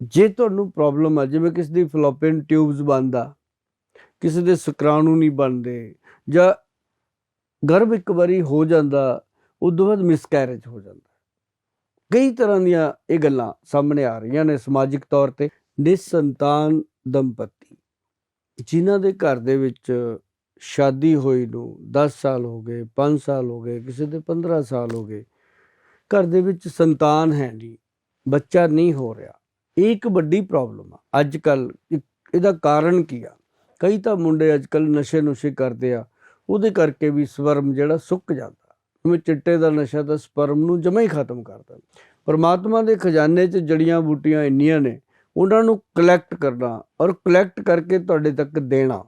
ਜੇ ਤੁਹਾਨੂੰ ਪ੍ਰੋਬਲਮ ਆ, ਜਿਵੇਂ ਕਿਸੇ ਦੀ ਫਲੋਪੀਅਨ ਟਿਊਬਸ ਬੰਦਾ ਕਿਸੇ ਦੇ ਸ਼ੁਕਰਾਣੂ ਨਹੀਂ ਬਣਦੇ, ਜਾਂ ਗਰਭ ਇੱਕ ਵਾਰੀ ਹੋ ਜਾਂਦਾ ਉਦੋਂ ਬਾਅਦ ਮਿਸਕੈਰੇਜ ਹੋ ਜਾਂਦਾ। ਕਈ ਤਰ੍ਹਾਂ ਦੀਆਂ ਇਹ ਗੱਲਾਂ ਸਾਹਮਣੇ ਆ ਰਹੀਆਂ ਨੇ ਸਮਾਜਿਕ ਤੌਰ ਤੇ। ਨਿਸੰਤਾਨ ਦੰਪਤੀ, ਜਿਨ੍ਹਾਂ ਦੇ ਘਰ ਦੇ ਵਿੱਚ ਸ਼ਾਦੀ ਹੋਈ ਨੂੰ 10 ਸਾਲ ਹੋ ਗਏ 5 ਸਾਲ ਹੋ ਗਏ, ਕਿਸੇ ਦੇ 15 ਸਾਲ ਹੋ ਗਏ, ਘਰ ਦੇ ਵਿੱਚ ਸੰਤਾਨ ਹੈ ਨਹੀਂ, ਬੱਚਾ ਨਹੀਂ ਹੋ ਰਿਹਾ। ਇਹ ਇੱਕ ਵੱਡੀ ਪ੍ਰੋਬਲਮ ਆ। ਅੱਜ ਕੱਲ ਇਹਦਾ ਕਾਰਨ ਕੀ ਆ? ਕਈ ਤਾਂ ਮੁੰਡੇ ਅੱਜ ਕੱਲ ਨਸ਼ੇ ਨੁਸ਼ੇ ਕਰਦੇ ਆ। ਉਹਦੇ ਕਰਕੇ ਵੀ ਸਵਰਮ ਜਿਹੜਾ ਸੁੱਕ ਜਾਂਦਾ। ਜਿਵੇਂ ਚਿੱਟੇ ਦਾ ਨਸ਼ਾ ਤਾਂ ਸਪਰਮ ਨੂੰ ਜਮਾ ਹੀ ਖਤਮ ਕਰਦਾ ਪਰਮਾਤਮਾ ਦੇ ਖਜ਼ਾਨੇ 'ਚ ਜੜੀਆਂ ਬੂਟੀਆਂ ਇੰਨੀਆਂ ਨੇ, ਉਹਨਾਂ ਨੂੰ ਕਲੈਕਟ ਕਰਨਾ ਔਰ ਕਲੈਕਟ ਕਰਕੇ ਤੁਹਾਡੇ ਤੱਕ ਦੇਣਾ।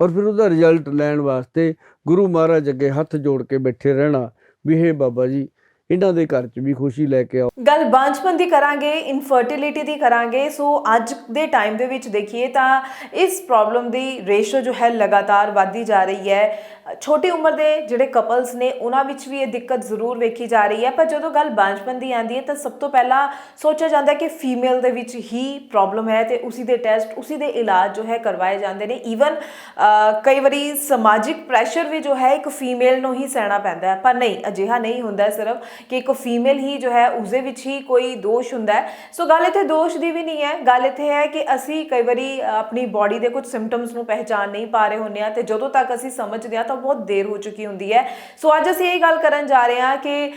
ਔਰ ਫਿਰ ਉਹਦਾ ਰਿਜ਼ਲਟ ਲੈਣ ਵਾਸਤੇ ਗੁਰੂ ਮਹਾਰਾਜ ਅੱਗੇ ਹੱਥ ਜੋੜ ਕੇ ਬੈਠੇ ਰਹਿਣਾ ਵੀ ਹੇ ਬਾਬਾ ਜੀ ਇਹਨਾਂ ਦੇ ਘਰ 'ਚ ਵੀ ਖੁਸ਼ੀ ਲੈ ਕੇ ਆਓ। ਗੱਲ ਬਾਂਝਪਨ ਦੀ ਕਰਾਂਗੇ ਇਨਫਰਟੀਲਿਟੀ ਦੀ ਕਰਾਂਗੇ। ਸੋ ਅੱਜ ਦੇ ਟਾਈਮ ਦੇ ਵਿੱਚ ਦੇਖੀਏ ਤਾਂ ਇਸ ਪ੍ਰੋਬਲਮ ਦੀ ਰੇਸ਼ੋ ਜੋ ਹੈ ਲਗਾਤਾਰ ਵਧਦੀ ਜਾ ਰਹੀ ਹੈ। ਛੋਟੀ ਉਮਰ ਦੇ ਜਿਹੜੇ ਕਪਲਸ ਨੇ, ਉਹਨਾਂ ਵਿੱਚ ਵੀ ਇਹ ਦਿੱਕਤ ਜ਼ਰੂਰ ਵੇਖੀ ਜਾ ਰਹੀ ਹੈ। ਪਰ ਜਦੋਂ ਗੱਲ ਬਾਂਝਪਨ ਦੀ ਆਉਂਦੀ ਹੈ, ਤਾਂ ਸਭ ਤੋਂ ਪਹਿਲਾਂ ਸੋਚਿਆ ਜਾਂਦਾ ਹੈ ਕਿ ਫੀਮੇਲ ਦੇ ਵਿੱਚ ਹੀ ਪ੍ਰੋਬਲਮ ਹੈ ਤੇ ਉਸੇ ਦੇ ਟੈਸਟ ਉਸੇ ਦੇ ਇਲਾਜ ਜੋ ਹੈ ਕਰਵਾਏ ਜਾਂਦੇ ਨੇ। ਈਵਨ ਕਈ ਵਾਰੀ ਸਮਾਜਿਕ ਪ੍ਰੈਸ਼ਰ ਵੀ ਜੋ ਹੈ, ਇੱਕ ਫੀਮੇਲ ਨੂੰ ਹੀ ਸਹਿਣਾ ਪੈਂਦਾ ਹੈ। ਪਰ ਨਹੀਂ, ਅਜਿਹਾ ਨਹੀਂ ਹੁੰਦਾ ਸਿਰਫ ਕਿ ਇੱਕ ਫੀਮੇਲ ਹੀ ਜੋ ਹੈ, ਉਸਦੇ ਵਿੱਚ ਹੀ ਕੋਈ ਦੋਸ਼ ਹੁੰਦਾ ਹੈ। ਸੋ ਗੱਲ ਇੱਥੇ ਦੋਸ਼ ਦੀ ਵੀ ਨਹੀਂ ਹੈ। ਗੱਲ ਇੱਥੇ ਹੈ ਕਿ ਅਸੀਂ ਕਈ ਵਾਰੀ ਆਪਣੀ ਬਾਡੀ ਦੇ ਕੁਝ ਸਿੰਪਟਮਸ ਨੂੰ ਪਹਿਚਾਨ ਨਹੀਂ ਪਾ ਰਹੇ ਹੁੰਦੇ ਆ ਤੇ ਜਦੋਂ ਤੱਕ ਅਸੀਂ ਸਮਝਦੇ ਆ ਤਾਂ ਬਹੁਤ ਦੇਰ ਹੋ ਚੁੱਕੀ ਹੁੰਦੀ ਹੈ। ਸੋ ਅੱਜ ਅਸੀਂ ਇਹ ਗੱਲ ਕਰਨ ਜਾ ਰਹੇ ਹਾਂ ਕਿ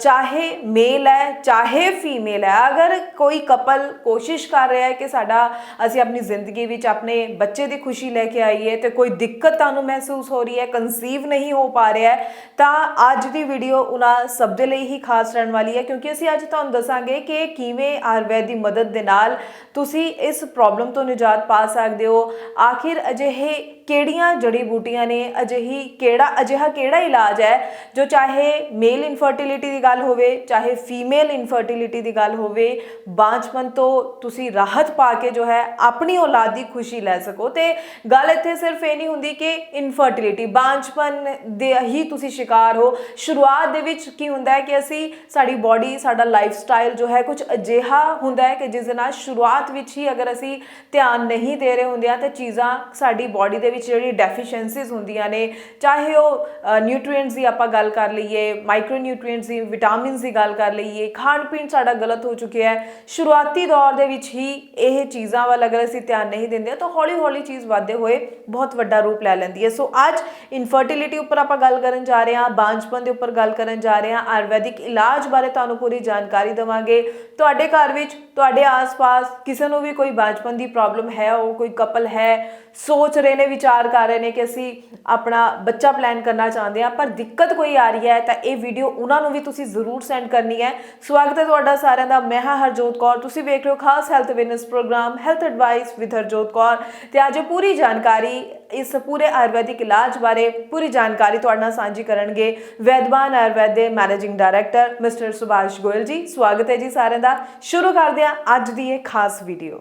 ਚਾਹੇ ਮੇਲ ਹੈ, ਚਾਹੇ ਫੀਮੇਲ ਹੈ, ਅਗਰ ਕੋਈ ਕਪਲ ਕੋਸ਼ਿਸ਼ ਕਰ ਰਿਹਾ ਹੈ ਕਿ ਸਾਡਾ, ਅਸੀਂ ਆਪਣੀ ਜ਼ਿੰਦਗੀ ਵਿੱਚ ਆਪਣੇ ਬੱਚੇ ਦੀ ਖੁਸ਼ੀ ਲੈ ਕੇ ਆਈਏ ਤੇ ਕੋਈ ਦਿੱਕਤ ਤੁਹਾਨੂੰ ਮਹਿਸੂਸ ਹੋ ਰਹੀ ਹੈ ਕਨਸੀਵ ਨਹੀਂ ਹੋ ਪਾ ਰਿਹਾ ਹੈ, ਤਾਂ ਅੱਜ ਦੀ ਵੀਡੀਓ ਉਹਨਾਂ ਸਭ ਦੇ ਲਈ ਹੀ ਖਾਸ ਰਹਿਣ ਵਾਲੀ ਹੈ। ਕਿਉਂਕਿ ਅਸੀਂ ਅੱਜ ਤੁਹਾਨੂੰ ਦੱਸਾਂਗੇ ਕਿ ਕਿਵੇਂ ਆਯੁਰਵੈਦ ਦੀ ਮਦਦ ਦੇ ਨਾਲ ਤੁਸੀਂ ਇਸ ਪ੍ਰੋਬਲਮ ਤੋਂ ਨਿਜਾਤ ਪਾ ਸਕਦੇ ਹੋ। ਆਖਿਰ ਅਜਿਹੇ ਕਿਹੜੀਆਂ ਜੜੀ ਬੂਟੀਆਂ ਨੇ, ਅਜਿਹੇ ਕਿਹੜਾ, ਅਜਿਹਾ ਕਿਹੜਾ ਇਲਾਜ ਹੈ ਜੋ ਚਾਹੇ ਮੇਲ ਇਨਫਰਟੀਲਿਟੀ ਦੀ ਗੱਲ ਹੋਵੇ, ਚਾਹੇ ਫੀਮੇਲ ਇਨਫਰਟੀਲਿਟੀ ਦੀ ਗੱਲ ਹੋਵੇ, ਬਾਂਝਪਨ ਤੋਂ ਤੁਸੀਂ ਰਾਹਤ ਪਾ ਕੇ ਜੋ ਹੈ ਆਪਣੀ ਔਲਾਦ ਦੀ ਖੁਸ਼ੀ ਲੈ ਸਕੋ। ਤੇ ਗੱਲ ਇੱਥੇ ਸਿਰਫ ਇਹ ਨਹੀਂ ਹੁੰਦੀ ਕਿ ਇਨਫਰਟੀਲਿਟੀ ਬਾਂਝਪਨ ਦੇ ਹੀ ਤੁਸੀਂ ਸ਼ਿਕਾਰ ਹੋ। ਸ਼ੁਰੂਆਤ ਦੇ ਵਿੱਚ ਕੀ ਹੁੰਦਾ ਹੈ ਕਿ ਅਸੀਂ ਸਾਡੀ ਬਾਡੀ ਸਾਡਾ ਲਾਈਫ ਸਟਾਈਲ ਜੋ ਹੈ ਕੁਝ ਅਜਿਹਾ ਹੁੰਦਾ ਹੈ ਕਿ ਜਿਸ ਦੇ ਨਾਲ ਸ਼ੁਰੂਆਤ ਵਿੱਚ ਹੀ ਅਗਰ ਅਸੀਂ ਧਿਆਨ ਨਹੀਂ ਦੇ ਰਹੇ ਹੁੰਦੇ ਆ ਤਾਂ ਚੀਜ਼ਾਂ ਸਾਡੀ ਬਾਡੀ ਦੇ ਵਿੱਚ ਜਿਹੜੀ ਡੈਫੀਸ਼ੀਐਂਸੀਜ਼ ਹੁੰਦੀਆਂ ਨੇ ਚਾਹੇ ਉਹ ਨਿਊਟ੍ਰੀਐਂਟਸ ਦੀ ਆਪਾਂ ਗੱਲ ਕਰ ਲਈਏ ਮਾਈਕਰੋ ਨਿਊਟ੍ਰੀਐਂਟਸ ਦੀ ਵਿਟਾਮਿਨਸ ਦੀ ਗੱਲ ਕਰ ਲਈਏ ਖਾਣ ਪੀਣ ਸਾਡਾ ਗਲਤ ਹੋ ਚੁੱਕਿਆ ਹੈ। ਸ਼ੁਰੂਆਤੀ ਦੌਰ ਦੇ ਵਿੱਚ ਹੀ ਇਹ ਚੀਜ਼ਾਂ ਵੱਲ ਅਗਰ ਅਸੀਂ ਧਿਆਨ ਨਹੀਂ ਦਿੰਦੇ ਤਾਂ ਹੌਲੀ ਹੌਲੀ ਚੀਜ਼ ਵਧਦੇ ਹੋਏ ਬਹੁਤ ਵੱਡਾ ਰੂਪ ਲੈ ਲੈਂਦੀ ਹੈ। ਸੋ ਅੱਜ ਇਨਫਰਟੀਲਿਟੀ ਉੱਪਰ ਆਪਾਂ ਗੱਲ ਕਰਨ ਜਾ ਰਹੇ ਹਾਂ, ਬਾਂਝਪਨ ਦੇ ਉੱਪਰ ਗੱਲ ਕਰਨ ਜਾ ਰਹੇ ਹਾਂ, ਆਯੁਰਵੈਦਿਕ ਇਲਾਜ ਬਾਰੇ ਤੁਹਾਨੂੰ ਪੂਰੀ ਜਾਣਕਾਰੀ ਦਵਾਂਗੇ। ਤੁਹਾਡੇ ਘਰ ਵਿੱਚ, ਤੁਹਾਡੇ ਆਸ-ਪਾਸ ਕਿਸੇ ਨੂੰ ਵੀ ਕੋਈ ਬਾਂਝਪਨ ਦੀ ਪ੍ਰੋਬਲਮ ਹੈ, ਉਹ ਕੋਈ ਕਪਲ ਹੈ ਸੋਚ ਰਹੇ ਨੇ, ਵਿਚਾਰ ਕਰ ਰਹੇ ਨੇ ਕਿ ਅਸੀਂ ਆਪਣਾ ਬੱਚਾ ਪਲਾਨ ਕਰਨਾ ਚਾਹੁੰਦੇ ਹਾਂ, ਪਰ ਦਿੱਕਤ ਕੋਈ ਆ ਰਹੀ ਹੈ ਤਾਂ ਇਹ ਵੀਡੀਓ ਉਹਨਾਂ ਨੂੰ ਵੀ ਤੁਸੀਂ ਜ਼ਰੂਰ ਸੈਂਡ ਕਰਨੀ ਹੈ। ਸਵਾਗਤ ਹੈ ਤੁਹਾਡਾ ਸਾਰਿਆਂ ਦਾ, ਮੈਂ ਹਾਂ ਹਰਜੋਤ ਕੌਰ। ਤੁਸੀਂ ਵੇਖ ਰਹੇ ਹੋ ਖਾਸ health awareness programme health advice with Harjot Kaur. ਤੇ ਅੱਜ ਪੂਰੀ ਜਾਣਕਾਰੀ ਇਸ ਪੂਰੇ ਆਯੁਰਵੈਦਿਕ ਇਲਾਜ ਬਾਰੇ ਪੂਰੀ ਜਾਣਕਾਰੀ ਤੁਹਾਡੇ ਨਾਲ ਸਾਂਝੀ ਕਰਨਗੇ ਵੈਦਵਾਨ ਆਯੁਰਵੈਦ ਦੇ managing director mister Subhash Goyal ji. ਸਵਾਗਤ ਹੈ ਜੀ ਸਾਰਿਆਂ ਦਾ। ਸ਼ੁਰੂ ਕਰਦੇ ਹਾਂ ਅੱਜ ਦੀ ਇਹ ਖਾਸ ਵੀਡੀਓ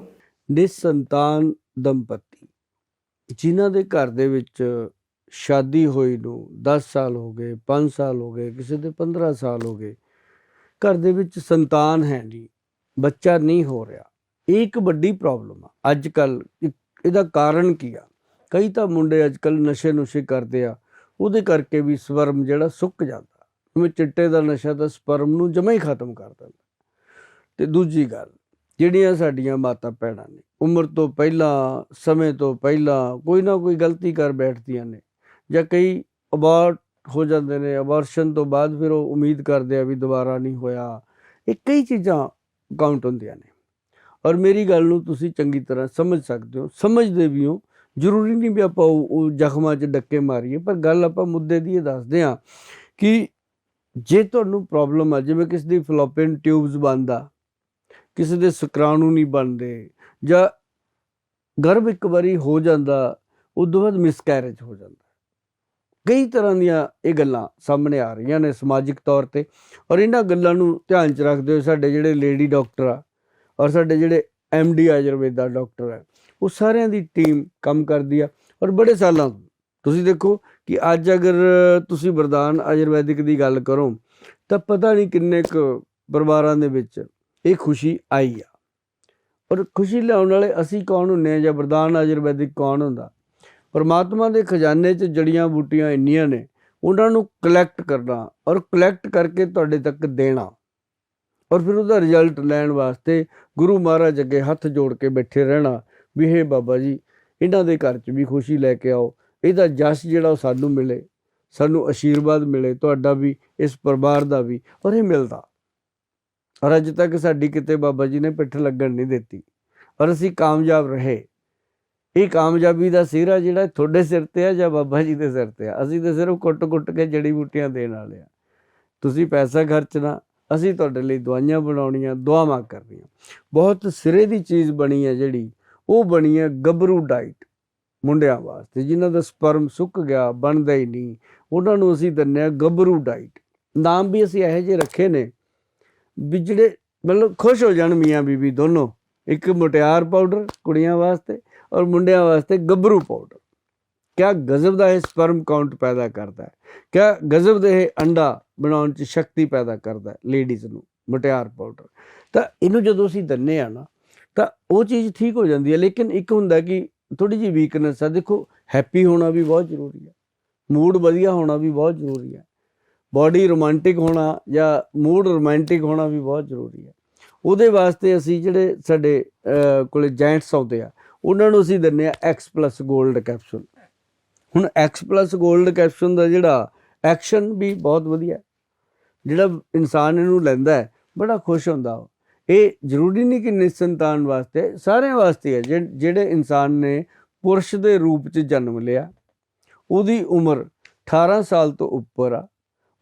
ਨਿਸੰਤਾਨ ਦੰਪਤੀ। ਜਿਨ੍ਹਾਂ ਦੇ ਘਰ ਦੇ ਵਿੱਚ ਸ਼ਾਦੀ ਹੋਈ ਨੂੰ 10 ਸਾਲ ਹੋ ਗਏ 5 ਸਾਲ ਹੋ ਗਏ, ਕਿਸੇ ਦੇ 15 ਸਾਲ ਹੋ ਗਏ, ਘਰ ਦੇ ਵਿੱਚ ਸੰਤਾਨ ਹੈ ਨਹੀਂ ਬੱਚਾ ਨਹੀਂ ਹੋ ਰਿਹਾ। ਇਹ ਇੱਕ ਵੱਡੀ ਪ੍ਰੋਬਲਮ ਆ। ਅੱਜ ਕੱਲ ਇਹਦਾ ਕਾਰਨ ਕੀ ਆ? ਕਈ ਤਾਂ ਮੁੰਡੇ ਅੱਜ ਕੱਲ ਨਸ਼ੇ ਨੁਸ਼ੇ ਕਰਦੇ ਆ, ਉਹਦੇ ਕਰਕੇ ਵੀ ਸਵਰਮ ਜਿਹੜਾ ਸੁੱਕ ਜਾਂਦਾ। ਜਿਵੇਂ ਚਿੱਟੇ ਦਾ ਨਸ਼ਾ ਤਾਂ ਸਪਰਮ ਨੂੰ ਜਮਾ ਹੀ ਖਤਮ ਕਰ ਦਿੰਦਾ। ਤੇ ਦੂਜੀ ਗੱਲ ਜਿਹੜੀਆਂ ਸਾਡੀਆਂ ਮਾਤਾ ਭੈਣਾਂ ਨੇ, ਉਮਰ ਤੋਂ ਪਹਿਲਾਂ, ਸਮੇਂ ਤੋਂ ਪਹਿਲਾਂ ਕੋਈ ਨਾ ਕੋਈ ਗਲਤੀ ਕਰ ਬੈਠਦੀਆਂ ਨੇ ਜਾਂ ਕਈ ਅਬਾਰਟ ਹੋ ਜਾਂਦੇ ਨੇ ਅਬਾਰਸ਼ਨ ਤੋਂ ਬਾਅਦ ਫਿਰ ਉਹ ਉਮੀਦ ਕਰਦੇ ਆ ਵੀ ਦੁਬਾਰਾ ਨਹੀਂ ਹੋਇਆ। ਇਹ ਕਈ ਚੀਜ਼ਾਂ ਕਾਊਂਟ ਹੁੰਦੀਆਂ ਨੇ। ਔਰ ਮੇਰੀ ਗੱਲ ਨੂੰ ਤੁਸੀਂ ਚੰਗੀ ਤਰ੍ਹਾਂ ਸਮਝ ਸਕਦੇ ਹੋ, ਸਮਝਦੇ ਵੀ ਹੋ। ਜ਼ਰੂਰੀ ਨਹੀਂ ਵੀ ਆਪਾਂ ਉਹ ਉਹ ਜ਼ਖਮਾਂ 'ਚ ਡੱਕੇ ਮਾਰੀਏ, ਪਰ ਗੱਲ ਆਪਾਂ ਮੁੱਦੇ ਦੀ ਇਹ ਦੱਸਦੇ ਆ ਕਿ ਜੇ ਤੁਹਾਨੂੰ ਪ੍ਰੋਬਲਮ ਆ, ਜਿਵੇਂ ਕਿਸੇ ਦੀ ਫਲੋਪੀਅਨ ਟਿਊਬਸ ਬੰਦਾ ਕਿਸੇ ਦੇ ਸ਼ੁਕਰਾਣੂ ਨਹੀਂ ਬਣਦੇ ਜਾਂ ਗਰਭ ਇੱਕ ਵਾਰੀ ਹੋ ਜਾਂਦਾ ਉਦੋਂ ਬਾਅਦ ਮਿਸਕੈਰੇਜ ਹੋ ਜਾਂਦਾ। ਕਈ ਤਰ੍ਹਾਂ ਦੀਆਂ ਇਹ ਗੱਲਾਂ ਸਾਹਮਣੇ ਆ ਰਹੀਆਂ ਨੇ ਸਮਾਜਿਕ ਤੌਰ ਤੇ ਔਰ ਇਹਨਾਂ ਗੱਲਾਂ ਨੂੰ ਧਿਆਨ 'ਚ ਰੱਖਦੇ ਹੋਏ ਸਾਡੇ ਜਿਹੜੇ ਲੇਡੀ ਡਾਕਟਰ ਆ ਔਰ ਸਾਡੇ ਜਿਹੜੇ ਡੀ ਆਯੁਰਵੇਦਾ ਡਾਕਟਰ ਆ, ਉਹ ਸਾਰਿਆਂ ਦੀ ਟੀਮ ਕੰਮ ਕਰਦੀ ਆ ਔਰ ਬੜੇ ਸਾਲਾਂ ਤੋਂ। ਤੁਸੀਂ ਦੇਖੋ ਕਿ ਅੱਜ ਅਗਰ ਤੁਸੀਂ ਵਰਦਾਨ ਆਯੁਰਵੈਦਿਕ ਦੀ ਗੱਲ ਕਰੋ ਤਾਂ ਪਤਾ ਨਹੀਂ ਕਿੰਨੇ ਕੁ ਪਰਿਵਾਰਾਂ ਦੇ ਵਿੱਚ ਇਹ ਖੁਸ਼ੀ ਆਈ ਆ। ਔਰ ਖੁਸ਼ੀ ਲਿਆਉਣ ਵਾਲੇ ਅਸੀਂ ਕੌਣ ਹੁੰਨੇ ਆ ਜਾਂ ਵਰਦਾਨ ਆਯੁਰਵੈਦਿਕ ਕੌਣ ਹੁੰਦਾ? ਪਰਮਾਤਮਾ ਦੇ ਖਜ਼ਾਨੇ 'ਚ ਜੜੀਆਂ ਬੂਟੀਆਂ ਇੰਨੀਆਂ ਨੇ, ਉਹਨਾਂ ਨੂੰ ਕਲੈਕਟ ਕਰਨਾ ਔਰ ਕਲੈਕਟ ਕਰਕੇ ਤੁਹਾਡੇ ਤੱਕ ਦੇਣਾ। ਔਰ ਫਿਰ ਉਹਦਾ ਰਿਜ਼ਲਟ ਲੈਣ ਵਾਸਤੇ ਗੁਰੂ ਮਹਾਰਾਜ ਅੱਗੇ ਹੱਥ ਜੋੜ ਕੇ ਬੈਠੇ ਰਹਿਣਾ ਵੀ ਹੇ ਬਾਬਾ ਜੀ, ਇਹਨਾਂ ਦੇ ਘਰ 'ਚ ਵੀ ਖੁਸ਼ੀ ਲੈ ਕੇ ਆਓ, ਇਹਦਾ ਜਸ ਜਿਹੜਾ ਉਹ ਸਾਨੂੰ ਮਿਲੇ, ਸਾਨੂੰ ਅਸ਼ੀਰਵਾਦ ਮਿਲੇ, ਤੁਹਾਡਾ ਵੀ, ਇਸ ਪਰਿਵਾਰ ਦਾ ਵੀ, ਔਰ ਇਹ ਮਿਲਦਾ। ਔਰ ਅੱਜ ਤੱਕ ਸਾਡੀ ਕਿਤੇ ਬਾਬਾ ਜੀ ਨੇ ਪਿੱਠ ਲੱਗਣ ਨਹੀਂ ਦਿੱਤੀ। ਔਰ ਅਸੀਂ ਕਾਮਯਾਬ ਰਹੇ। ਇਹ ਕਾਮਯਾਬੀ ਦਾ ਸਿਹਰਾ ਜਿਹੜਾ ਤੁਹਾਡੇ ਸਿਰ ਤੇ ਆ ਜਾਂ ਬਾਬਾ ਜੀ ਦੇ ਸਿਰ ਤੇ ਆ? ਅਸੀਂ ਤਾਂ ਸਿਰਫ ਕੁੱਟ-ਕੁੱਟ ਕੇ ਜੜੀ ਬੂਟੀਆਂ ਦੇਣ ਵਾਲੇ ਆ। ਤੁਸੀਂ ਪੈਸਾ ਖਰਚਣਾ ਅਸੀਂ ਤੁਹਾਡੇ ਲਈ ਦਵਾਈਆਂ ਬਣਾਉਣੀਆਂ, ਦੁਆਵਾਂ ਕਰਨੀਆਂ। ਬਹੁਤ ਸਿਰੇ ਦੀ ਚੀਜ਼ ਬਣੀ ਹੈ ਜਿਹੜੀ, ਉਹ ਬਣੀ ਹੈ ਗੱਭਰੂ ਡਾਈਟ ਮੁੰਡਿਆਂ ਵਾਸਤੇ। ਜਿਨ੍ਹਾਂ ਦਾ ਸਪਰਮ ਸੁੱਕ ਗਿਆ, ਬਣਦਾ ਹੀ ਨਹੀਂ। ਉਹਨਾਂ ਨੂੰ ਅਸੀਂ ਦਿੰਦੇ ਹਾਂ ਗੱਭਰੂ ਡਾਈਟ। ਨਾਮ ਵੀ ਅਸੀਂ ਇਹੋ ਜਿਹੇ ਰੱਖੇ ਨੇ ਵੀ ਜਿਹੜੇ ਮਤਲਬ ਖੁਸ਼ ਹੋ ਜਾਣ ਮੀਆਂ ਬੀਬੀ ਦੋਨੋਂ, ਇੱਕ ਮੁਟਿਆਰ ਪਾਊਡਰ ਕੁੜੀਆਂ ਵਾਸਤੇ ਔਰ ਮੁੰਡਿਆਂ ਵਾਸਤੇ ਗੱਭਰੂ ਪਾਊਡਰ। ਕਿਆ ਗਜ਼ਬ ਦਾ ਇਹ ਸਪਰਮ ਕਾਊਂਟ ਪੈਦਾ ਕਰਦਾ ਹੈ? ਕਿਆ ਗਜ਼ਬ ਦੇ ਇਹ ਅੰਡਾ ਬਣਾਉਣ 'ਚ ਸ਼ਕਤੀ ਪੈਦਾ ਕਰਦਾ ਹੈ ਲੇਡੀਜ਼ ਨੂੰ, ਮੁਟਿਆਰ ਪਾਊਡਰ? ਤਾਂ ਇਹਨੂੰ ਜਦੋਂ ਅਸੀਂ ਦਿੰਨੇ ਆ ਨਾ, ਤਾਂ ਉਹ ਚੀਜ਼ ਠੀਕ ਹੋ ਜਾਂਦੀ ਹੈ, ਲੇਕਿਨ ਇੱਕ ਹੁੰਦਾ ਕਿ ਥੋੜੀ ਜਿਹੀ ਵੀਕਨੈਸ ਆ। ਦੇਖੋ ਹੈਪੀ ਹੋਣਾ ਵੀ ਬਹੁਤ ਜ਼ਰੂਰੀ ਹੈ। ਮੂਡ ਵਧੀਆ ਹੋਣਾ ਵੀ ਬਹੁਤ ਜ਼ਰੂਰੀ ਹੈ। ਬਾਡੀ ਰੋਮਾਂਟਿਕ ਹੋਣਾ ਜਾਂ ਮੂਡ ਰੋਮਾਂਟਿਕ ਹੋਣਾ ਵੀ ਬਹੁਤ ਜ਼ਰੂਰੀ ਹੈ। ਉਹਦੇ ਵਾਸਤੇ ਅਸੀਂ ਜਿਹੜੇ ਸਾਡੇ ਅਹ, ਕੋਲੇ ਜਾਇੰਟਸ ਆਉਂਦੇ ਆ ਉਹਨਾਂ ਨੂੰ ਅਸੀਂ ਦਿੰਨੇ ਆ X+ 골ਡ ਕੈਪਸੂਲ ਹੁਣ X+ 골ਡ ਕੈਪਸੂਲ ਦਾ ਜਿਹੜਾ ਐਕਸ਼ਨ ਵੀ ਬਹੁਤ ਵਧੀਆ ਜਿਹੜਾ ਇਨਸਾਨ ਇਹਨੂੰ ਲੈਂਦਾ ਹੈ ਬੜਾ ਖੁਸ਼ ਹੁੰਦਾ ਉਹ। ਇਹ ਜ਼ਰੂਰੀ ਨਹੀਂ ਕਿ ਨਿਸੰਤਾਨ ਵਾਸਤੇ ਸਾਰਿਆਂ ਵਾਸਤੇ ਹੈ। ਜਿਹ- ਜਿਹੜੇ ਇਨਸਾਨ ਨੇ ਪੁਰਸ਼ ਦੇ ਰੂਪ 'ਚ ਜਨਮ ਲਿਆ ਉਹਦੀ ਉਮਰ 18 ਸਾਲ ਤੋਂ ਉੱਪਰ ਆ।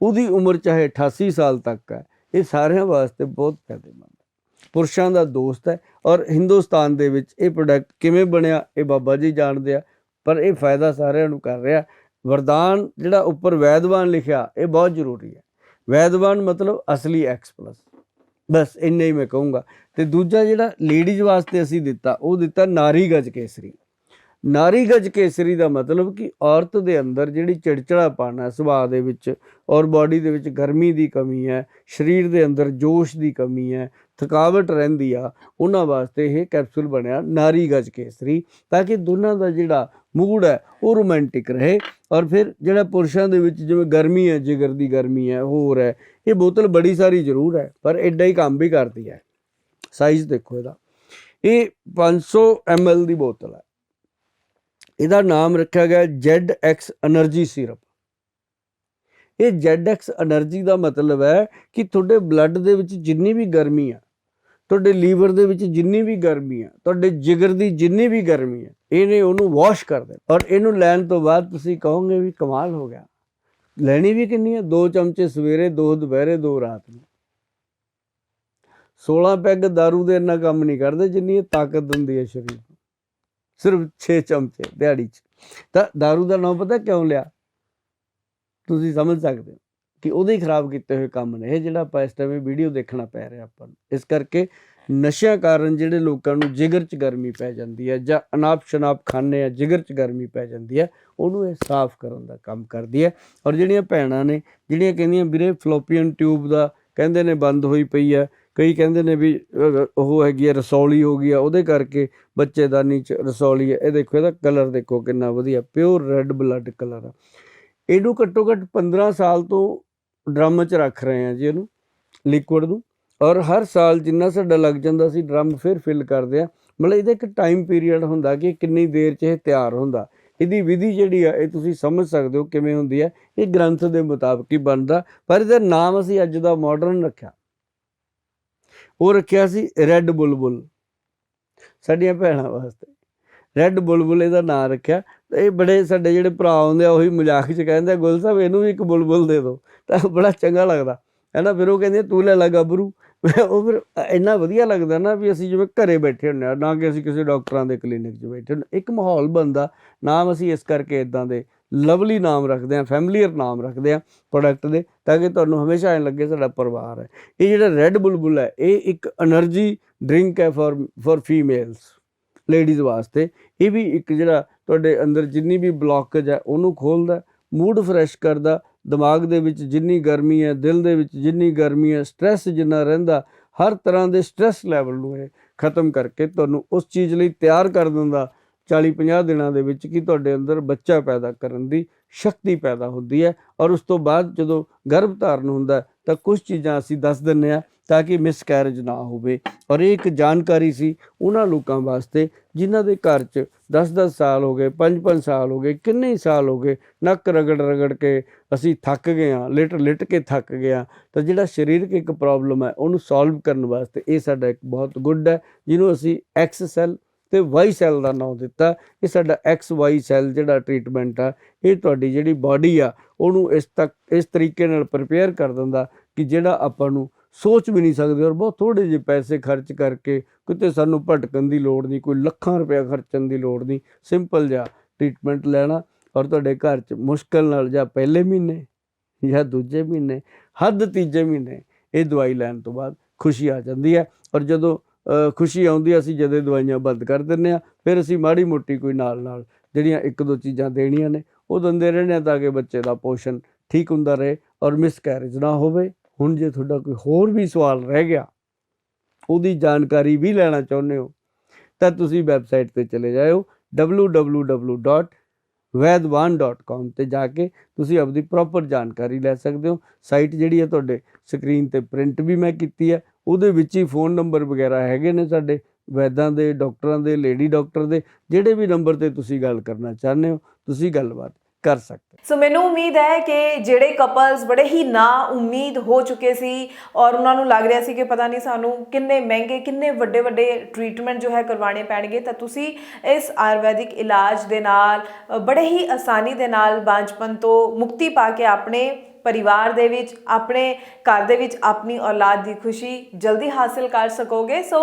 ਉਹਦੀ ਉਮਰ ਚਾਹੇ 88 ਸਾਲ ਤੱਕ ਹੈ, ਇਹ ਸਾਰਿਆਂ ਵਾਸਤੇ ਬਹੁਤ ਫਾਇਦੇਮੰਦ ਹੈ। ਪੁਰਸ਼ਾਂ ਦਾ ਦੋਸਤ ਹੈ ਔਰ ਹਿੰਦੁਸਤਾਨ ਦੇ ਵਿੱਚ ਇਹ ਪ੍ਰੋਡਕਟ ਕਿਵੇਂ ਬਣਿਆ, ਇਹ ਬਾਬਾ ਜੀ ਜਾਣਦੇ ਆ, ਪਰ ਇਹ ਫਾਇਦਾ ਸਾਰਿਆਂ ਨੂੰ ਕਰ ਰਿਹਾ। ਵਰਦਾਨ ਜਿਹੜਾ ਉੱਪਰ ਵੈਦਵਾਨ ਲਿਖਿਆ, ਇਹ ਬਹੁਤ ਜ਼ਰੂਰੀ ਹੈ। ਵੈਦਵਾਨ ਮਤਲਬ ਅਸਲੀ ਐਕਸ ਪਲੱਸ ਬਸ ਇੰਨਾ ਹੀ ਮੈਂ ਕਹੂੰਗਾ। ਤੇ ਦੂਜਾ ਜਿਹੜਾ ਲੇਡੀਜ਼ ਵਾਸਤੇ ਅਸੀਂ ਦਿੱਤਾ, ਉਹ ਦਿੱਤਾ ਨਾਰੀ ਗਜ ਕੇਸਰੀ। ਨਾਰੀ ਗਜ ਕੇਸਰੀ ਦਾ ਮਤਲਬ ਕਿ ਔਰਤ ਦੇ ਅੰਦਰ ਜਿਹੜੀ ਚਿੜਚਿੜਾਪਨ ਹੈ, ਸੁਭਾਅ ਦੇ ਵਿੱਚ ਔਰ ਬਾਡੀ ਦੇ ਵਿੱਚ ਗਰਮੀ ਦੀ ਕਮੀ ਹੈ, ਸਰੀਰ ਦੇ ਅੰਦਰ ਜੋਸ਼ ਦੀ ਕਮੀ ਹੈ, ਥਕਾਵਟ ਰਹਿੰਦੀ ਆ, ਉਹਨਾਂ ਵਾਸਤੇ ਇਹ ਕੈਪਸੂਲ ਬਣਿਆ ਨਾਰੀ ਗਜ ਕੇਸਰੀ ਤਾਂ ਕਿ ਦੋਨਾਂ ਦਾ ਜਿਹੜਾ ਮੂਡ ਹੈ, ਉਹ ਰੋਮਾਂਟਿਕ ਰਹੇ ਔਰ ਫਿਰ ਜਿਹੜਾ ਪੁਰਸ਼ਾਂ ਦੇ ਵਿੱਚ ਜਿਵੇਂ ਗਰਮੀ ਹੈ, ਜਿਗਰ ਦੀ ਗਰਮੀ ਹੈ, ਹੋਰ ਹੈ, ਇਹ ਬੋਤਲ ਬੜੀ ਸਾਰੀ ਜ਼ਰੂਰ ਹੈ, ਪਰ ਐਡਾ ਹੀ ਕੰਮ ਵੀ ਕਰਦੀ ਹੈ। ਸਾਈਜ਼ ਦੇਖੋ ਇਹਦਾ। ਇਹ 500 ml ਦੀ ਬੋਤਲ ਹੈ। ਇਹਦਾ ਨਾਮ ਰੱਖਿਆ ਗਿਆ ਜੈਡ ਐਕਸ એનર્ਜੀ ਸਿਰਪ। ਇਹ ਜੈਡ ਐਕਸ એનર્ਜੀ ਦਾ ਮਤਲਬ ਹੈ ਕਿ ਤੁਹਾਡੇ ਬਲੱਡ ਦੇ ਵਿੱਚ ਜਿੰਨੀ ਵੀ ਗਰਮੀ ਆ, ਤੁਹਾਡੇ ਲੀਵਰ ਦੇ ਵਿੱਚ ਜਿੰਨੀ ਵੀ ਗਰਮੀ ਆ, ਤੁਹਾਡੇ ਜਿਗਰ ਦੀ ਜਿੰਨੀ ਵੀ ਗਰਮੀ ਆ, ਇਹਨੇ ਉਹਨੂੰ ਵਾਸ਼ ਕਰ ਦੇਣਾ ਔਰ ਇਹਨੂੰ ਲੈਣ ਤੋਂ ਬਾਅਦ ਤੁਸੀਂ ਕਹੋਗੇ ਵੀ ਕਮਾਲ ਹੋ ਗਿਆ। ਲੈਣੀ ਵੀ ਕਿੰਨੀ ਹੈ ਦੋ ਚਮਚੇ ਸਵੇਰੇ, ਦੋ ਦੁਪਹਿਰੇ, ਦੋ ਰਾਤ ਨੂੰ। 16 ਪੈਗ ਦਾਰੂ ਦੇ ਇੰਨਾ ਕੰਮ ਨਹੀਂ ਕਰਦੇ ਜਿੰਨੀ ਤਾਕਤ ਦਿੰਦੀ ਹੈ ਸ਼ਰੀਰ ਸਿਰਫ 6 ਚਮਚੇ ਦਿਹਾੜੀ 'ਚ। ਤਾਂ दारू ਦਾ ਨਾਮ ਪਤਾ ਕਿਉਂ ਲਿਆ? ਤੁਸੀਂ ਸਮਝ ਸਕਦੇ ਹੋ ਕਿ ਉਹਦੇ ਹੀ ਖਰਾਬ ਕੀਤੇ ਹੋਏ ਕੰਮ ਨੇ। ਇਹ ਜਿਹੜਾ ਆਪਾਂ ਇਸ ਟਾਈਮ ਵੀਡੀਓ ਦੇਖਣਾ ਪੈ ਰਿਹਾ ਆਪਾਂ ਨੂੰ। ਇਸ ਕਰਕੇ ਨਸ਼ਿਆਂ ਕਾਰਨ ਜਿਹੜੇ ਲੋਕਾਂ ਨੂੰ ਜਿਗਰ 'ਚ ਗਰਮੀ ਪੈ ਜਾਂਦੀ ਹੈ ਜਾਂ ਅਨਾਪ ਸ਼ਨਾਪ ਖਾਣੇ ਆ, ਜਿਗਰ 'ਚ ਗਰਮੀ ਪੈ ਜਾਂਦੀ ਹੈ, ਉਹਨੂੰ ਇਹ ਸਾਫ਼ ਕਰਨ ਦਾ ਕੰਮ ਕਰਦੀ ਹੈ। ਔਰ ਜਿਹੜੀਆਂ ਭੈਣਾਂ ਨੇ, ਜਿਹੜੀਆਂ ਕਹਿੰਦੀਆਂ, ਵੀਰੇ, ਫਲੋਪੀਅਨ ਟਿਊਬ ਦਾ ਕਹਿੰਦੇ ਨੇ ਬੰਦ ਹੋਈ ਪਈ ਹੈ ਕਈ ਕਹਿੰਦੇ ਨੇ ਵੀ ਉਹ ਹੈਗੀ ਆ, ਰਸੌਲੀ ਹੋ ਗਈ ਆ, ਉਹਦੇ ਕਰਕੇ ਬੱਚੇਦਾਨੀ 'ਚ ਰਸੌਲੀ ਆ। ਇਹ ਦੇਖੋ, ਇਹਦਾ ਕਲਰ ਦੇਖੋ ਕਿੰਨਾ ਵਧੀਆ ਪਿਓਰ ਰੈੱਡ ਬਲੱਡ ਕਲਰ ਆ। ਇਹਨੂੰ ਘੱਟੋ ਘੱਟ 15 ਸਾਲ ਤੋਂ ਡਰਮ 'ਚ ਰੱਖ ਰਹੇ ਆ ਜੀ ਇਹਨੂੰ ਲਿਕੁਇਡ ਨੂੰ। ਔਰ ਹਰ ਸਾਲ ਜਿੰਨਾ ਸਾਡਾ ਲੱਗ ਜਾਂਦਾ ਸੀ ਡਰਮ ਫਿਰ ਫਿਲ ਕਰਦੇ ਆ। ਮਤਲਬ ਇਹਦਾ ਇੱਕ ਟਾਈਮ ਪੀਰੀਅਡ ਹੁੰਦਾ ਕਿ ਕਿੰਨੀ ਦੇਰ 'ਚ ਇਹ ਤਿਆਰ ਹੁੰਦਾ। ਇਹਦੀ ਵਿਧੀ ਜਿਹੜੀ ਆ, ਇਹ ਤੁਸੀਂ ਸਮਝ ਸਕਦੇ ਹੋ ਕਿਵੇਂ ਹੁੰਦੀ ਹੈ ਇਹ ਗ੍ਰੰਥ ਦੇ ਮੁਤਾਬਕ ਹੀ ਬਣਦਾ। ਪਰ ਇਹਦਾ ਨਾਮ ਅਸੀਂ ਅੱਜ ਦਾ ਮਾਡਰਨ ਰੱਖਿਆ। ਉਹ ਰੱਖਿਆ ਸੀ ਰੈੱਡ ਬੁਲਬੁਲ। ਸਾਡੀਆਂ ਭੈਣਾਂ ਵਾਸਤੇ। ਰੈੱਡ ਬੁਲਬੁਲ ਇਹਦਾ ਨਾਂ ਰੱਖਿਆ। ਇਹ ਬੜੇ ਸਾਡੇ ਜਿਹੜੇ ਭਰਾ ਹੁੰਦੇ ਆ, ਉਹੀ ਮਜ਼ਾਕ 'ਚ ਕਹਿੰਦੇ ਗੁਲ ਸਾਹਿਬ, ਇਹਨੂੰ ਵੀ ਇੱਕ ਬੁਲਬੁਲ ਦੇ ਦਿਓ। ਤਾਂ ਬੜਾ ਚੰਗਾ ਲੱਗਦਾ। ਹੈ ਨਾ ਫਿਰ ਉਹ ਕਹਿੰਦੇ ਤੂੰ ਲੈ ਲਾ ਗੱਭਰੂ। ਉਹ ਫਿਰ ਇੰਨਾ ਵਧੀਆ ਲੱਗਦਾ ਨਾ ਵੀ ਅਸੀਂ ਜਿਵੇਂ ਘਰੇ ਬੈਠੇ ਹੁੰਦੇ ਆ, ਨਾ ਕਿ ਅਸੀਂ ਕਿਸੇ ਡਾਕਟਰਾਂ ਦੇ ਕਲੀਨਿਕ 'ਚ ਬੈਠੇ ਹੁੰਦੇ। ਇੱਕ ਮਾਹੌਲ ਬਣਦਾ, ਨਾਮ ਅਸੀਂ ਇਸ ਕਰਕੇ ਇਦਾਂ ਦੇ ਲਵਲੀ ਨਾਮ ਰੱਖਦੇ ਆ, ਫੈਮਲੀਅਰ ਨਾਮ ਰੱਖਦੇ ਆ ਪ੍ਰੋਡਕਟ ਦੇ, ਤਾਂ ਕਿ ਤੁਹਾਨੂੰ ਹਮੇਸ਼ਾ ਐਂ ਲੱਗੇ ਸਾਡਾ ਪਰਿਵਾਰ ਹੈ। ਇਹ ਜਿਹੜਾ ਰੈੱਡ ਬੁਲਬੁਲ ਹੈ, ਇਹ ਇੱਕ એનર્ਜੀ ਡਰਿੰਕ ਹੈ ਫॉर ਫॉर ਫੀਮੇਲਸ ਲੇਡੀਜ਼ ਵਾਸਤੇ। ਇਹ ਵੀ ਇੱਕ ਜਿਹੜਾ ਤੁਹਾਡੇ ਅੰਦਰ ਜਿੰਨੀ ਵੀ ਬਲੌਕੇਜ ਹੈ, ਉਹਨੂੰ ਖੋਲਦਾ ਮੂਡ ਫਰੈਸ਼ ਕਰਦਾ, ਦਿਮਾਗ ਦੇ ਵਿੱਚ ਜਿੰਨੀ ਗਰਮੀ ਹੈ, ਦਿਲ ਦੇ ਵਿੱਚ ਜਿੰਨੀ ਗਰਮੀ ਹੈ ਸਟ्रेस ਜਿੰਨਾ ਰਹਿੰਦਾ, ਹਰ ਤਰ੍ਹਾਂ ਦੇ ਸਟ्रेस ਲੈਵਲ ਨੂੰ ਇਹ ਖਤਮ ਕਰਕੇ ਤੁਹਾਨੂੰ ਉਸ ਚੀਜ਼ ਲਈ ਤਿਆਰ ਕਰ ਦਿੰਦਾ 40-50 ਦਿਨਾਂ ਦੇ ਵਿੱਚ ਕਿ ਤੁਹਾਡੇ ਅੰਦਰ ਬੱਚਾ ਪੈਦਾ ਕਰਨ ਦੀ ਸ਼ਕਤੀ ਪੈਦਾ ਹੁੰਦੀ ਹੈ ਔਰ ਉਸ ਤੋਂ ਬਾਅਦ ਜਦੋਂ ਗਰਭ ਧਾਰਨ ਹੁੰਦਾ ਤਾਂ ਕੁਝ ਚੀਜ਼ਾਂ ਅਸੀਂ ਦੱਸ ਦਿੰਨੇ ਆ ਤਾਂ ਕਿ ਮਿਸਕੈਰੇਜ ਨਾ ਹੋਵੇ ਔਰ ਇਹ ਇੱਕ ਜਾਣਕਾਰੀ ਸੀ ਉਹਨਾਂ ਲੋਕਾਂ ਵਾਸਤੇ ਜਿਨ੍ਹਾਂ ਦੇ ਘਰ 'ਚ 10-10 ਸਾਲ ਹੋ ਗਏ 5-5 ਸਾਲ ਹੋ ਗਏ, ਕਿੰਨੇ ਸਾਲ ਹੋ ਗਏ, ਨੱਕ ਰਗੜ ਰਗੜ ਕੇ ਅਸੀਂ ਥੱਕ ਗਏ ਆ ਲਿਟ ਲਿਟ ਕੇ ਥੱਕ ਗਏ ਆ ਤਾਂ ਜਿਹੜਾ ਸਰੀਰਕ ਇੱਕ ਪ੍ਰੋਬਲਮ ਹੈ ਉਹਨੂੰ ਸੋਲਵ ਕਰਨ ਵਾਸਤੇ ਇਹ ਸਾਡਾ ਇੱਕ ਬਹੁਤ ਗੁੱਡ ਹੈ ਜਿਹਨੂੰ ਅਸੀਂ ਐਕਸ ਸੈੱਲ ਤੇ ਵਾਈ ਸੈੱਲ ਦਾ ਨਾਮ ਦਿੱਤਾ ਇਹ ਸਾਡਾ ਐਕਸ ਵਾਈ ਸੈੱਲ ਜਿਹੜਾ ਟ੍ਰੀਟਮੈਂਟ ਆ, ਇਹ ਤੁਹਾਡੀ ਜਿਹੜੀ ਬਾਡੀ ਆ, ਉਹਨੂੰ ਇਸ ਤੱਕ, ਇਸ ਤਰੀਕੇ ਨਾਲ ਪ੍ਰਪੇਅਰ ਕਰ ਦਿੰਦਾ ਕਿ ਜਿਹੜਾ ਆਪਾਂ ਨੂੰ ਸੋਚ ਵੀ ਨਹੀਂ ਸਕਦੇ ਔਰ ਬਹੁਤ ਥੋੜੇ ਜਿਹੇ ਪੈਸੇ ਖਰਚ ਕਰਕੇ ਕਿਤੇ ਸਾਨੂੰ ਭਟਕਣ ਦੀ ਲੋੜ ਨਹੀਂ, ਕੋਈ ਲੱਖਾਂ ਰੁਪਏ ਖਰਚਣ ਦੀ ਲੋੜ ਨਹੀਂ ਸਿੰਪਲ ਜਿਹਾ ਟ੍ਰੀਟਮੈਂਟ ਲੈਣਾ ਔਰ ਤੁਹਾਡੇ ਘਰ 'ਚ ਮੁਸ਼ਕਲ ਨਾਲ ਜਾਂ ਪਹਿਲੇ ਮਹੀਨੇ ਜਾਂ ਦੂਜੇ ਮਹੀਨੇ, ਹੱਦ ਤੀਜੇ ਮਹੀਨੇ ਇਹ ਦਵਾਈ ਲੈਣ ਤੋਂ ਬਾਅਦ ਖੁਸ਼ੀ ਆ ਜਾਂਦੀ ਹੈ ਔਰ ਜਦੋਂ ਖੁਸ਼ੀ ਆਉਂਦੀ ਅਸੀਂ ਜਦੋਂ ਦਵਾਈਆਂ ਬੰਦ ਕਰ ਦਿੰਨੇ ਆ, ਫਿਰ ਅਸੀਂ ਮਾੜੀ ਮੋਟੀ ਕੋਈ ਨਾਲ ਨਾਲ ਜਿਹੜੀਆਂ ਇੱਕ ਦੋ ਚੀਜ਼ਾਂ ਦੇਣੀਆਂ ਨੇ, ਉਹ ਦਿੰਦੇ ਰਹਿੰਦੇ ਆ ਤਾਂ ਕਿ ਬੱਚੇ ਦਾ ਪੋਸ਼ਣ ਠੀਕ ਹੁੰਦਾ ਰਹੇ ਔਰ ਮਿਸਕੈਰੇਜ ਨਾ ਹੋਵੇ। ਹੁਣ ਜੇ ਤੁਹਾਡਾ ਕੋਈ ਹੋਰ ਵੀ ਸਵਾਲ ਰਹਿ ਗਿਆ, ਉਹਦੀ ਜਾਣਕਾਰੀ ਵੀ ਲੈਣਾ ਚਾਹੁੰਦੇ ਹੋ, ਤਾਂ ਤੁਸੀਂ ਵੈਬਸਾਈਟ ਤੇ ਚਲੇ ਜਾਓ www.vaidwan.com ਤੇ ਜਾ ਕੇ ਤੁਸੀਂ ਆਪਦੀ ਪ੍ਰੋਪਰ ਜਾਣਕਾਰੀ ਲੈ ਸਕਦੇ ਹੋ। ਸਾਈਟ ਜਿਹੜੀ ਹੈ ਤੁਹਾਡੇ ਸਕਰੀਨ ਤੇ ਪ੍ਰਿੰਟ ਵੀ ਮੈਂ ਕੀਤੀ ਹੈ ਉਹਦੇ ਵਿੱਚ ਹੀ ਫੋਨ ਨੰਬਰ ਵਗੈਰਾ ਹੈਗੇ ਨੇ ਸਾਡੇ, ਵੈਦਾਂ ਦੇ ਡਾਕਟਰਾਂ ਦੇ ਲੇਡੀ ਡਾਕਟਰ ਦੇ, ਜਿਹੜੇ ਵੀ ਨੰਬਰ ਤੇ ਤੁਸੀਂ ਗੱਲ ਕਰਨਾ ਚਾਹੁੰਦੇ ਹੋ, ਤੁਸੀਂ ਗੱਲਬਾਤ ਕਰ ਸਕਦੇ ਹੋ। ਸੋ ਮੈਨੂੰ ਉਮੀਦ ਹੈ ਕਿ ਜਿਹੜੇ ਕਪਲਸ ਬੜੇ ਹੀ ਨਾ ਉਮੀਦ ਹੋ ਚੁੱਕੇ ਸੀ ਔਰ ਉਹਨਾਂ ਨੂੰ ਲੱਗ ਰਿਹਾ ਸੀ ਕਿ ਪਤਾ ਨਹੀਂ ਸਾਨੂੰ ਕਿੰਨੇ ਮਹਿੰਗੇ, ਕਿੰਨੇ ਵੱਡੇ ਵੱਡੇ ਟ੍ਰੀਟਮੈਂਟ ਜੋ ਹੈ ਕਰਵਾਉਣੇ ਪੈਣਗੇ, ਤਾਂ ਤੁਸੀਂ ਇਸ ਆਯੁਰਵੈਦਿਕ ਇਲਾਜ ਦੇ ਨਾਲ ਬੜੇ ਹੀ ਆਸਾਨੀ ਦੇ ਨਾਲ ਬਾਂਝਪਨ ਤੋਂ ਮੁਕਤੀ ਪਾ ਕੇ ਆਪਣੇ ਪਰਿਵਾਰ ਦੇ ਵਿੱਚ, ਆਪਣੇ ਘਰ ਦੇ ਵਿੱਚ ਆਪਣੀ ਔਲਾਦ ਦੀ ਖੁਸ਼ੀ ਜਲਦੀ ਹਾਸਲ ਕਰ ਸਕੋਗੇ। ਸੋ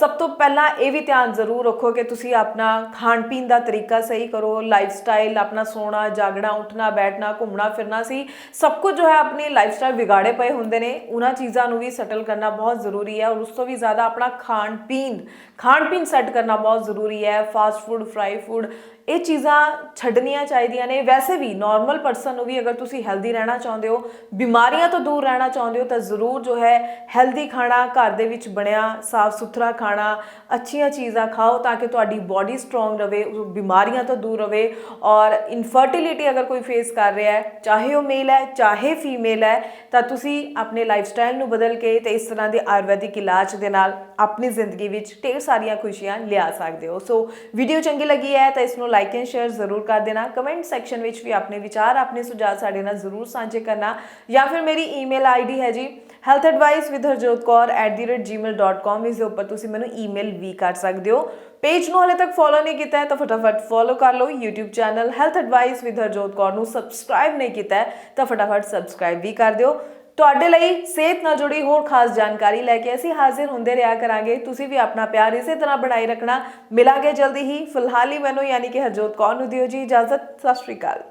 ਸਭ ਤੋਂ ਪਹਿਲਾਂ ਇਹ ਵੀ ਧਿਆਨ ਜ਼ਰੂਰ ਰੱਖੋ ਕਿ ਤੁਸੀਂ ਆਪਣਾ ਖਾਣ ਪੀਣ ਦਾ ਤਰੀਕਾ ਸਹੀ ਕਰੋ। ਲਾਈਫ ਸਟਾਈਲ ਆਪਣਾ ਸੋਣਾ, ਜਾਗਣਾ, ਉੱਠਣਾ, ਬੈਠਣਾ, ਘੁੰਮਣਾ, ਫਿਰਨਾ ਸੀ, ਸਭ ਕੁਝ ਜੋ ਹੈ ਆਪਣੀ ਲਾਈਫ ਸਟਾਈਲ ਵਿਗਾੜੇ ਪਏ ਹੁੰਦੇ ਨੇ। ਉਹਨਾਂ ਚੀਜ਼ਾਂ ਨੂੰ ਵੀ ਸੈਟਲ ਕਰਨਾ ਬਹੁਤ ਜ਼ਰੂਰੀ ਹੈ ਔਰ ਉਸ ਤੋਂ ਵੀ ਜ਼ਿਆਦਾ ਆਪਣਾ ਖਾਣ ਪੀਣ ਖਾਣ ਪੀਣ ਸੈੱਟ ਕਰਨਾ ਬਹੁਤ ਜ਼ਰੂਰੀ ਹੈ। ਫਾਸਟ ਫੂਡ ਫਰਾਈ ਫੂਡ ਇਹ ਚੀਜ਼ਾਂ ਛੱਡਣੀਆਂ ਚਾਹੀਦੀਆਂ ਨੇ। ਵੈਸੇ ਵੀ ਨਾਰਮਲ ਪਰਸਨ ਨੂੰ ਵੀ ਅਗਰ ਤੁਸੀਂ ਹੈਲਦੀ ਰਹਿਣਾ ਚਾਹੁੰਦੇ ਹੋ, ਬਿਮਾਰੀਆਂ ਤੋਂ ਦੂਰ ਰਹਿਣਾ ਚਾਹੁੰਦੇ ਹੋ, ਤਾਂ ਜ਼ਰੂਰ ਜੋ ਹੈ ਹੈਲਦੀ ਖਾਣਾ, ਘਰ ਦੇ ਵਿੱਚ ਬਣਿਆ ਸਾਫ਼ ਸੁਥਰਾ ਖਾਣਾ, ਅੱਛੀਆਂ ਚੀਜ਼ਾਂ ਖਾਓ ਤਾਂ ਕਿ ਤੁਹਾਡੀ ਬਾਡੀ ਸਟਰੋਂਗ ਰਵੇ ਬਿਮਾਰੀਆਂ ਤੋਂ ਦੂਰ ਰਵੇ। ਔਰ ਇਨਫਰਟੀਲਿਟੀ ਅਗਰ ਕੋਈ ਫੇਸ ਕਰ ਰਿਹਾ ਹੈ, ਚਾਹੇ ਉਹ ਮੇਲ ਹੈ, ਚਾਹੇ ਫੀਮੇਲ ਹੈ, ਤਾਂ ਤੁਸੀਂ ਆਪਣੇ ਲਾਈਫ ਸਟਾਈਲ ਨੂੰ ਬਦਲ ਕੇ ਤੇ ਇਸ ਤਰ੍ਹਾਂ ਦੇ ਆਯੁਰਵੈਦਿਕ ਇਲਾਜ ਦੇ ਨਾਲ ਆਪਣੀ ਜ਼ਿੰਦਗੀ ਵਿੱਚ ਢੇਰ ਸਾਰੀਆਂ ਖੁਸ਼ੀਆਂ ਲਿਆ ਸਕਦੇ ਹੋ। ਸੋ ਵੀਡੀਓ ਚੰਗੀ ਲੱਗੀ ਹੈ ਤਾਂ ਇਸ ਨੂੰ ਲਾਈਕ ਐਂਡ ਸ਼ੇਅਰ ਜ਼ਰੂਰ ਕਰ ਦੇਣਾ। ਕਮੈਂਟ ਸੈਕਸ਼ਨ ਵਿੱਚ ਵੀ ਆਪਣੇ ਵਿਚਾਰ, ਆਪਣੇ ਸੁਝਾਅ ਸਾਡੇ ਨਾਲ ਜ਼ਰੂਰ ਸਾਂਝੇ ਕਰਨਾ। ਜਾਂ ਫਿਰ ਮੇਰੀ ਈਮੇਲ ਆਈਡੀ ਹੈ ਜੀ health advice with Harjot Kaur healthadvice.harjotkaur@gmail.com ਇਸ ਦੇ ਉੱਪਰ ਤੁਸੀਂ ਮੈਨੂੰ ਈਮੇਲ ਵੀ ਕਰ ਸਕਦੇ ਹੋ। ਪੇਜ ਨੂੰ ਹਲੇ ਤੱਕ ਫੋਲੋ ਨਹੀਂ ਕੀਤਾ ਹੈ ਤਾਂ ਫਟਾਫਟ ਫੋਲੋ ਕਰ ਲਓ। YouTube channel health advice with Harjot Kaur ਨੂੰ ਸਬਸਕ੍ਰਾਈਬ ਨਹੀਂ ਕੀਤਾ ਹੈ ਤਾਂ ਫਟਾਫਟ ਸਬਸਕ੍ਰਾਈਬ ਵੀ ਕਰ ਦਿਓ। ਤੁਹਾਡੇ ਲਈ ਸਿਹਤ ਨਾਲ ਜੁੜੀ ਹੋਰ ਖਾਸ ਜਾਣਕਾਰੀ ਲੈ ਕੇ ਅਸੀਂ ਹਾਜ਼ਰ ਹੁੰਦੇ ਰਿਹਾ ਕਰਾਂਗੇ। ਤੁਸੀਂ ਵੀ ਆਪਣਾ ਪਿਆਰ ਇਸੇ ਤਰ੍ਹਾਂ ਬਣਾਈ ਰੱਖਣਾ। ਮਿਲਾਂਗੇ ਜਲਦੀ ਹੀ। ਫਿਲਹਾਲ ਹੀ ਮੈਨੂੰ ਯਾਨੀ ਕਿ ਹਰਜੋਤ ਕੌਰ ਨੂੰ ਦਿਓ ਜੀ ਇਜਾਜ਼ਤ। ਸਤਿ ਸ਼੍ਰੀ ਅਕਾਲ।